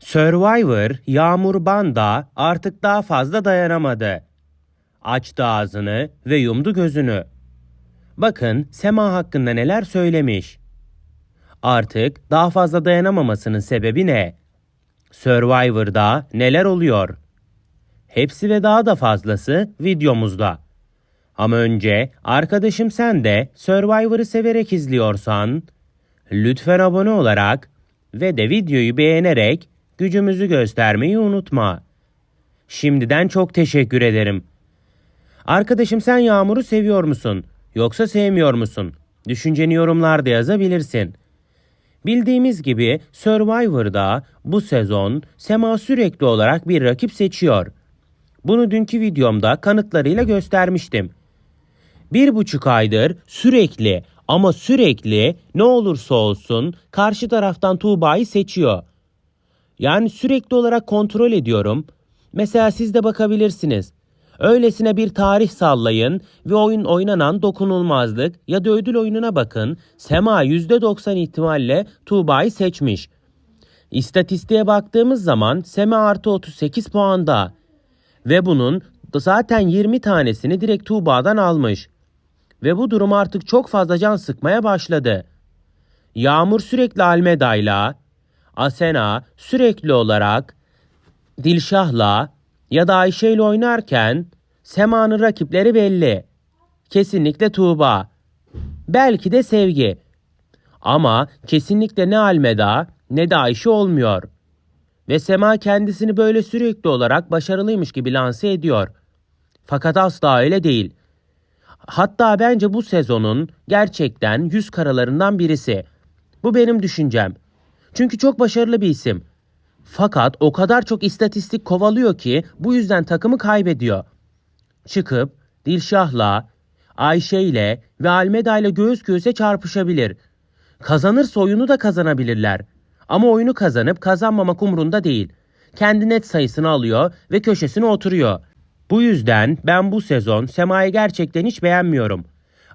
Survivor Yağmur Banda artık daha fazla dayanamadı. Açtı ağzını ve yumdu gözünü. Bakın Sema hakkında neler söylemiş. Artık daha fazla dayanamamasının sebebi ne? Survivor'da neler oluyor? Hepsi ve daha da fazlası videomuzda. Ama önce arkadaşım sen de Survivor'ı severek izliyorsan lütfen abone olarak ve de videoyu beğenerek gücümüzü göstermeyi unutma. Şimdiden çok teşekkür ederim. Arkadaşım sen Yağmur'u seviyor musun yoksa sevmiyor musun? Düşünceni yorumlarda yazabilirsin. Bildiğimiz gibi Survivor'da bu sezon Sema sürekli olarak bir rakip seçiyor. Bunu dünkü videomda kanıtlarıyla göstermiştim. Bir buçuk aydır sürekli ama sürekli ne olursa olsun karşı taraftan Tuğba'yı seçiyor. Yani sürekli olarak kontrol ediyorum. Mesela siz de bakabilirsiniz. Öylesine bir tarih sallayın ve oyun oynanan dokunulmazlık ya da ödül oyununa bakın. Sema %90 ihtimalle Tuğba'yı seçmiş. İstatistiğe baktığımız zaman Sema artı 38 puanda. Ve bunun zaten 20 tanesini direkt Tuğba'dan almış. Ve bu durum artık çok fazla can sıkmaya başladı. Yağmur sürekli Almeda'yla, Asena sürekli olarak Dilşah'la ya da Ayşe ile oynarken Sema'nın rakipleri belli. Kesinlikle Tuğba. Belki de Sevgi. Ama kesinlikle ne Almeda ne de Ayşe olmuyor. Ve Sema kendisini böyle sürekli olarak başarılıymış gibi lanse ediyor. Fakat asla öyle değil. Hatta bence bu sezonun gerçekten yüz karalarından birisi. Bu benim düşüncem. Çünkü çok başarılı bir isim. Fakat o kadar çok istatistik kovalıyor ki bu yüzden takımı kaybediyor. Çıkıp Dilşah'la, Ayşe ile ve Almeda ile göğüs göğüse çarpışabilir. Kazanırsa oyunu da kazanabilirler. Ama oyunu kazanıp kazanmamak umrunda değil. Kendi net sayısını alıyor ve köşesine oturuyor. Bu yüzden ben bu sezon Sema'yı gerçekten hiç beğenmiyorum.